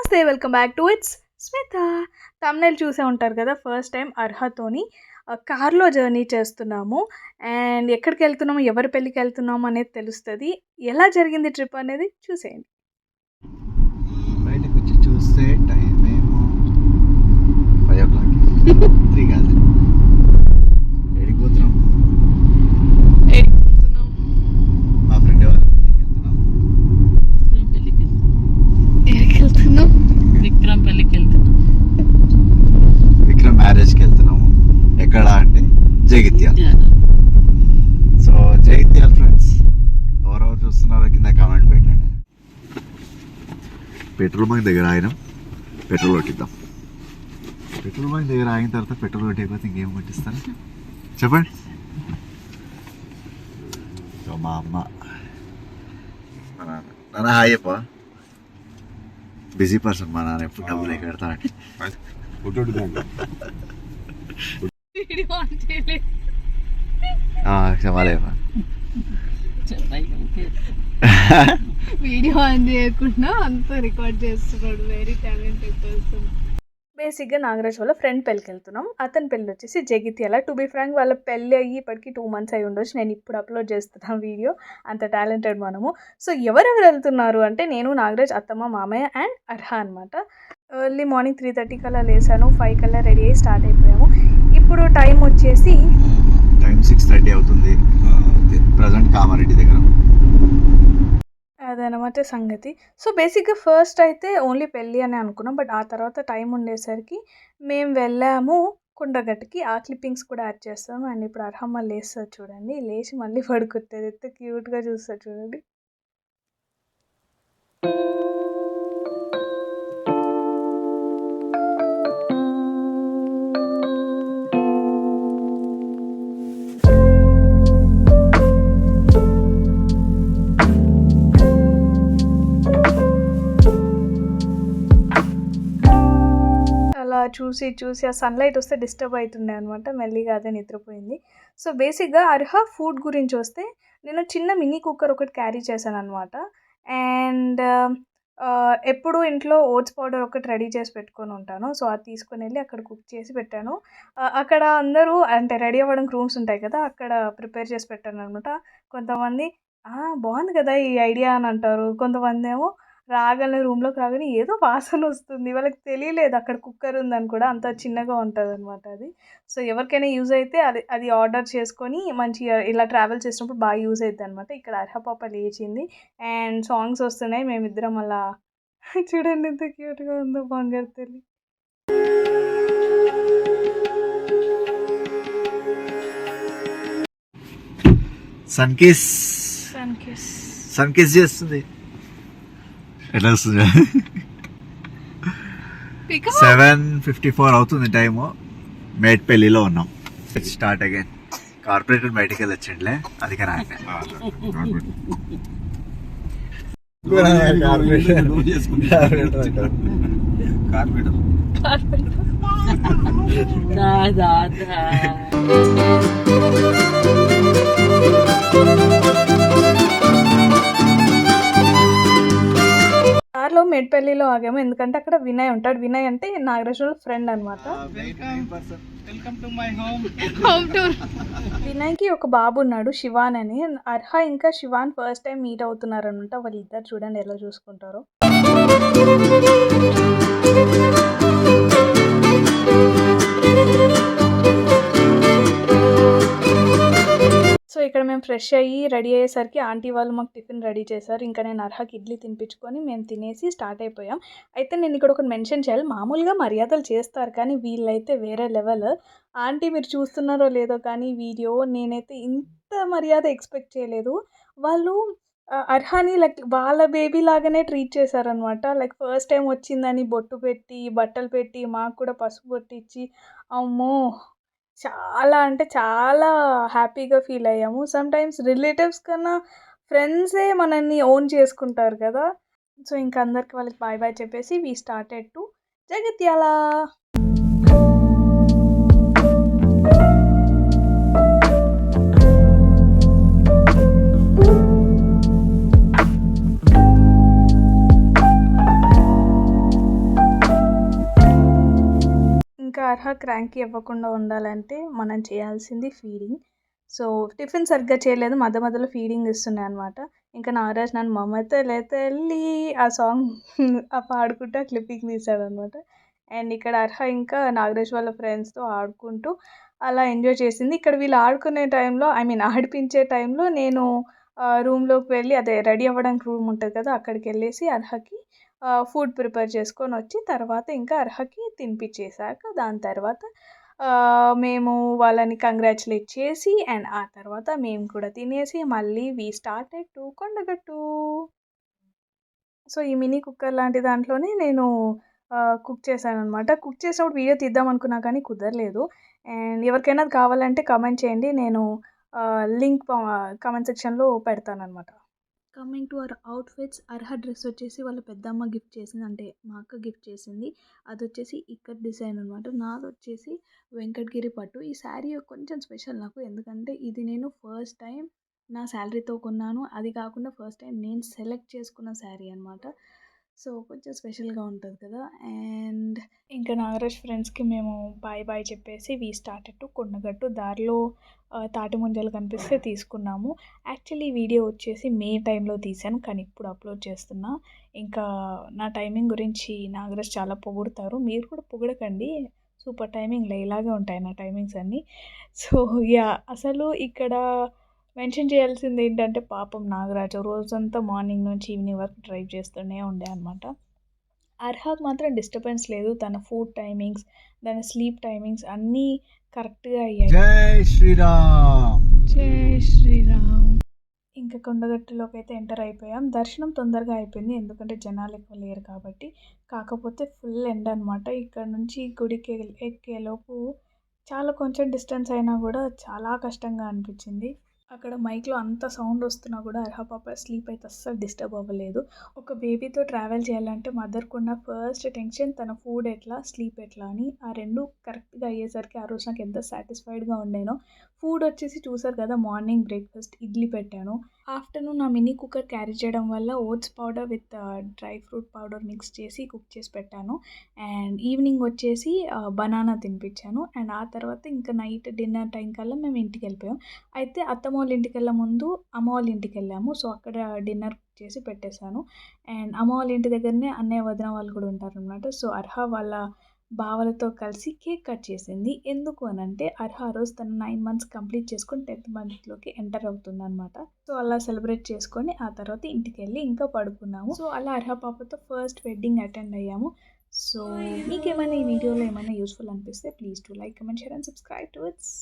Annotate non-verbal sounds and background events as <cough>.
నమస్తే welcome back to it's Smitha. Thumbnail చూసే ఉంటారు కదా ఫస్ట్ టైం అర్హతోని కార్లో జర్నీ చేస్తున్నాము. అండ్ ఎక్కడికి వెళ్తున్నాము ఎవరి పెళ్ళికి వెళ్తున్నాము అనేది తెలుస్తుంది. ఎలా జరిగింది ట్రిప్ అనేది చూసేయండి. బయటకు వచ్చి చూస్తే టైం ఏమో ఫైవ్ ఓ క్లాక్ త్రీ కాదు ఎడికి పోతున్నాం మా ఫ్రెండ్ వాళ్ళ పెళ్ళికి వెళ్తున్నాం విక్రమ్ పెళ్ళికి వెళ్తున్నాం విక్రమ్ మ్యారేజ్కి వెళ్తున్నాము ఎక్కడ అంటే జగిత్యాల సో జగిత్యాల ఫ్రెండ్స్ ఎవరెవరు చూస్తున్నారో కింద కామెంట్ పెట్టండి. పెట్రోల్ బంక్ దగ్గర ఆగినాం. పెట్రోల్ కొట్టిద్దాం. పెట్రోల్ బంక్ దగ్గర ఆగిన తర్వాత పెట్రోల్ కొట్టకపోతే ఇంకేం కొట్టిస్తాను చెప్పండి. సో మా అమ్మ నాన్న. హాయ్ అప్ప బిజీ పర్సన్ మా నాన్న ఎప్పుడు డబ్బులు ఎక్కడ <laughs> వీడియో ఆన్ చేయలేదు. క్షమాలేమా వీడియో ఆన్ చేయకుండా అంతా రికార్డ్ చేస్తున్నాడు. వెరీ టాలెంటెడ్ పర్సన్ బేసిక్గా నాగరాజ్ వాళ్ళ ఫ్రెండ్ పెళ్ళికి వెళ్తున్నాం అతని పెళ్ళి వచ్చేసి జగిత్యాల. టు బి ఫ్రాంక్ వాళ్ళ పెళ్ళి అయ్యి ఇప్పటికి టూ మంత్స్ అయి ఉండొచ్చు. నేను ఇప్పుడు అప్లోడ్ చేస్తున్నాను వీడియో. అంత టాలెంటెడ్ మనము. సో ఎవరెవరు వెళ్తున్నారు అంటే నేను నాగరాజ్ అత్తమ్మ మామయ్య అండ్ అర్హ అనమాట ఎర్లీ మార్నింగ్ త్రీ థర్టీ కల్లా లేసాను. ఫైవ్ కల్లా రెడీ అయ్యి స్టార్ట్ అయిపోయాము. ఇప్పుడు టైం వచ్చేసి టైం సిక్స్ థర్టీ అవుతుంది. ప్రజెంట్ కామారెడ్డి దగ్గర. అదనమాట సంగతి. సో బేసిక్గా ఫస్ట్ అయితే ఓన్లీ పెళ్ళి అని అనుకున్నాం. బట్ ఆ తర్వాత టైం ఉండేసరికి మేము వెళ్ళాము కుండగట్టుకి. ఆ క్లిప్పింగ్స్ కూడా యాడ్ చేస్తాము. అండ్ ఇప్పుడు అర్హమ్మ లేస్తుంది చూడండి. లేచి మళ్ళీ పడుకుంటుంది. ఎంత క్యూట్గా చూస్తుంది చూడండి. చూసి చూసి ఆ సన్లైట్ వస్తే డిస్టర్బ్ అవుతుండే అనమాట మెల్లిగా అదే నిద్రపోయింది. సో బేసిక్గా అర్హ ఫుడ్ గురించి వస్తే నేను చిన్న మినీ కుక్కర్ ఒకటి క్యారీ చేశాను అనమాట అండ్ ఎప్పుడు ఇంట్లో ఓట్స్ పౌడర్ ఒకటి రెడీ చేసి పెట్టుకొని ఉంటాను. సో అది తీసుకొని వెళ్ళి అక్కడ కుక్ చేసి పెట్టాను. అక్కడ అందరూ అంటే రెడీ అవ్వడానికి రూమ్స్ ఉంటాయి కదా అక్కడ ప్రిపేర్ చేసి పెట్టాను అనమాట కొంతమంది బాగుంది కదా ఈ ఐడియా అని అంటారు. కొంతమంది ఏమో రాగానే రూమ్లోకి రాగానే ఏదో వాసన వస్తుంది. వాళ్ళకి తెలియలేదు. అక్కడ కుక్కర్ ఉందని కూడా అంత చిన్నగా ఉంటుంది అనమాట అది. సో ఎవరికైనా యూజ్ అయితే అది అది ఆర్డర్ చేసుకొని మంచిగా ఇలా ట్రావెల్ చేసినప్పుడు బాగా యూజ్ అవుతుంది అనమాట ఇక్కడ అర్హ పాప లేచింది. అండ్ సాంగ్స్ వస్తున్నాయి. మేమిద్దరం అలా <laughs> చూడండి ఎంత క్యూట్గా ఉందో బంగారు తల్లి. Sun kiss sun kiss sun kiss చేస్తుంది. ఎట్లా వస్తుంది సెవెన్ ఫిఫ్టీ ఫోర్ అవుతుంది టైము మేడ్పల్లిలో ఉన్నాం. స్టార్ట్ అగైన్ కార్పొరేటర్ బయటికి వెళ్ళొచ్చండిలే అది కానీ దాదా కార్లో మేడ్పల్లిలో ఆగాము. ఎందుకంటే అక్కడ వినయ్ ఉంటాడు. వినయ్ అంటే నాగరాజు ఫ్రెండ్ అనమాట welcome to my home home tour వినయ్కి ఒక బాబు ఉన్నాడు శివాన్ అని. అర్హ ఇంకా శివాన్ ఫస్ట్ టైం మీట్ అవుతున్నారు అనమాట వాళ్ళిద్దరు చూడండి ఎలా చూసుకుంటారో. ఫ్రెష్ అయ్యి రెడీ అయ్యేసరికి ఆంటీ వాళ్ళు మాకు టిఫిన్ రెడీ చేశారు. ఇంకా నేను అర్హకి ఇడ్లీ తినిపించుకొని మేము తినేసి స్టార్ట్ అయిపోయాం. అయితే నేను ఇక్కడ ఒకటి మెన్షన్ చేయాలి. మామూలుగా మర్యాదలు చేస్తారు కానీ వీళ్ళైతే వేరే లెవెల్. ఆంటీ మీరు చూస్తున్నారో లేదో కానీ వీడియో నేనైతే ఇంత మర్యాద ఎక్స్పెక్ట్ చేయలేదు. వాళ్ళు అర్హాని లైక్ వాళ్ళ బేబీ లాగానే ట్రీట్ చేశారనమాట లైక్ ఫస్ట్ టైం వచ్చిందని బొట్టు పెట్టి బట్టలు పెట్టి మాకు కూడా పసుపు కొట్టించి అమ్మో! చాలా అంటే చాలా హ్యాపీగా ఫీల్ అయ్యాము. సమ్టైమ్స్ రిలేటివ్స్ కన్నా ఫ్రెండ్సే మనల్ని ఓన్ చేసుకుంటారు కదా. సో ఇంకా అందరికి వాళ్ళకి బాయ్ బాయ్ చెప్పేసి we started to Jagtial. Cranky ఇవ్వకుండా ఉండాలంటే మనం చేయాల్సింది ఫీడింగ్. సో టిఫిన్ సరిగ్గా చేయలేదు. మధ్య మధ్యలో ఫీడింగ్ ఇస్తున్నాయి అనమాట ఇంకా నాగరాజ్ నన్ను మమతలే వెళ్ళి ఆ సాంగ్ ఆ పాడుకుంటూ ఆ క్లిప్పింగ్ తీశాడు అనమాట అండ్ ఇక్కడ అర్హ ఇంకా నాగరాజ్ వాళ్ళ ఫ్రెండ్స్తో ఆడుకుంటూ అలా ఎంజాయ్ చేసింది. ఇక్కడ వీళ్ళు ఆడుకునే టైంలో ఐ మీన్ ఆడిపించే టైంలో నేను రూమ్లోకి వెళ్ళి అదే రెడీ అవ్వడానికి రూమ్ ఉంటుంది కదా అక్కడికి వెళ్ళేసి అర్హకి ఫుడ్ ప్రిపేర్ చేసుకొని వచ్చి తర్వాత ఇంకా అర్హకి తినిపించేశాక దాని తర్వాత మేము వాళ్ళని కంగ్రాచులేట్ చేసి అండ్ ఆ తర్వాత మేము కూడా తినేసి మళ్ళీ we started to Kondagattu. So ఈ మినీ కుక్కర్ లాంటి దాంట్లోనే నేను కుక్ చేశాను అనమాట కుక్ చేసినప్పుడు వీడియో తీద్దాం అనుకున్నా కానీ కుదరలేదు. అండ్ ఎవరికైనా కావాలంటే కామెంట్ చేయండి. నేను లింక్ కామెంట్ సెక్షన్లో పెడతాను అనమాట coming to our outfits Arha dress వచ్చేసి వాళ్ళ పెద్దమ్మ గిఫ్ట్ చేసింది. అంటే మా అక్క గిఫ్ట్ చేసింది. అది వచ్చేసి ఇక్కడ డిజైన్ అనమాట నాది వచ్చేసి వెంకటగిరి పట్టు. ఈ శారీ కొంచెం స్పెషల్ నాకు. ఎందుకంటే ఇది నేను ఫస్ట్ టైం నా శాలరీతో కొన్నాను. అది కాకుండా ఫస్ట్ టైం నేను సెలెక్ట్ చేసుకున్న శారీ అనమాట సో కొంచెం స్పెషల్గా ఉంటుంది కదా. అండ్ ఇంకా నాగరాజ్ ఫ్రెండ్స్కి మేము బాయ్ బాయ్ చెప్పేసి వీ స్టార్టెడ్ టు కొండగట్టు దారిలో తాటి ముంజలు కనిపిస్తే తీసుకున్నాము. యాక్చువల్లీ ఈ వీడియో వచ్చేసి మే టైంలో తీశాను కానీ ఇప్పుడు అప్లోడ్ చేస్తున్నా. ఇంకా నా టైమింగ్ గురించి నాగరాజ్ చాలా పొగుడతారు. మీరు కూడా పొగడకండి. సూపర్ టైమింగ్లో ఇలాగే ఉంటాయి నా టైమింగ్స్ అన్నీ. సో యా అసలు ఇక్కడ మెన్షన్ చేయాల్సింది ఏంటంటే పాపం నాగరాజు. రోజంతా మార్నింగ్ నుంచి ఈవినింగ్ వరకు డ్రైవ్ చేస్తూనే ఉండే అనమాట అర్హాక్ మాత్రం డిస్టర్బెన్స్ లేదు. తన ఫుడ్ టైమింగ్స్ తన స్లీప్ టైమింగ్స్ అన్నీ కరెక్ట్గా అయ్యాయి. జై శ్రీరామ్. జై శ్రీరామ్. ఇంకా కొండగట్టులోకి అయితే ఎంటర్ అయిపోయాం. దర్శనం తొందరగా అయిపోయింది. ఎందుకంటే జనాలు ఎక్కువ లేరు కాబట్టి. కాకపోతే ఫుల్ ఎండ అనమాట ఇక్కడ నుంచి గుడికి ఎక్కేలోపు చాలా కొంచెం డిస్టెన్స్ అయినా కూడా చాలా కష్టంగా అనిపించింది. అక్కడ మైక్లో అంత సౌండ్ వస్తున్నా కూడా అర్హ పాప స్లీప్ అయితే అస్సలు డిస్టర్బ్ అవ్వలేదు. ఒక బేబీతో ట్రావెల్ చేయాలంటే మదర్కున్న ఫస్ట్ టెన్షన్ తన ఫుడ్ ఎట్లా స్లీప్ ఎట్లా అని ఆ రెండు కరెక్ట్గా అయ్యేసరికి ఆ రోజు నాకు ఎంత సాటిస్ఫైడ్గా ఉండేనో. ఫుడ్ వచ్చేసి చూసారు కదా మార్నింగ్ బ్రేక్ఫాస్ట్ ఇడ్లీ పెట్టాను. ఆఫ్టర్నూన్ ఆ మినీ కుక్కర్ క్యారీ చేయడం వల్ల oats powder with dry fruit powder mix చేసి కుక్ చేసి పెట్టాను. అండ్ ఈవినింగ్ వచ్చేసి బనానా తినిపించాను. అండ్ ఆ తర్వాత ఇంకా నైట్ డిన్నర్ టైం కల్లా మేము ఇంటికి వెళ్ళిపోయాం. అయితే అత్తమ్మ వాళ్ళ ఇంటికి వెళ్ళే ముందు అమ్మ వాళ్ళ ఇంటికి వెళ్ళాము. సో అక్కడ డిన్నర్ చేసి పెట్టేశాను. అండ్ అమ్మ వాళ్ళ ఇంటి దగ్గరనే అన్నయ్య వదిన వాళ్ళు కూడా ఉంటారు అనమాట సో అర్హ వాళ్ళ బావలతో కలిసి కేక్ కట్ చేసింది. ఎందుకు అని అంటే అర్హా రోజు తన నైన్ మంత్స్ కంప్లీట్ చేసుకొని టెన్త్ మంత్లోకి ఎంటర్ అవుతుంది అనమాట సో అలా సెలబ్రేట్ చేసుకొని ఆ తర్వాత ఇంటికి వెళ్ళి ఇంకా పడుకున్నాము. సో అలా అర్హా పాపతో ఫస్ట్ వెడ్డింగ్ అటెండ్ అయ్యాము. సో మీకు ఏమైనా ఈ వీడియోలో ఏమైనా యూస్ఫుల్ అనిపిస్తే please to like comment share and subscribe to it's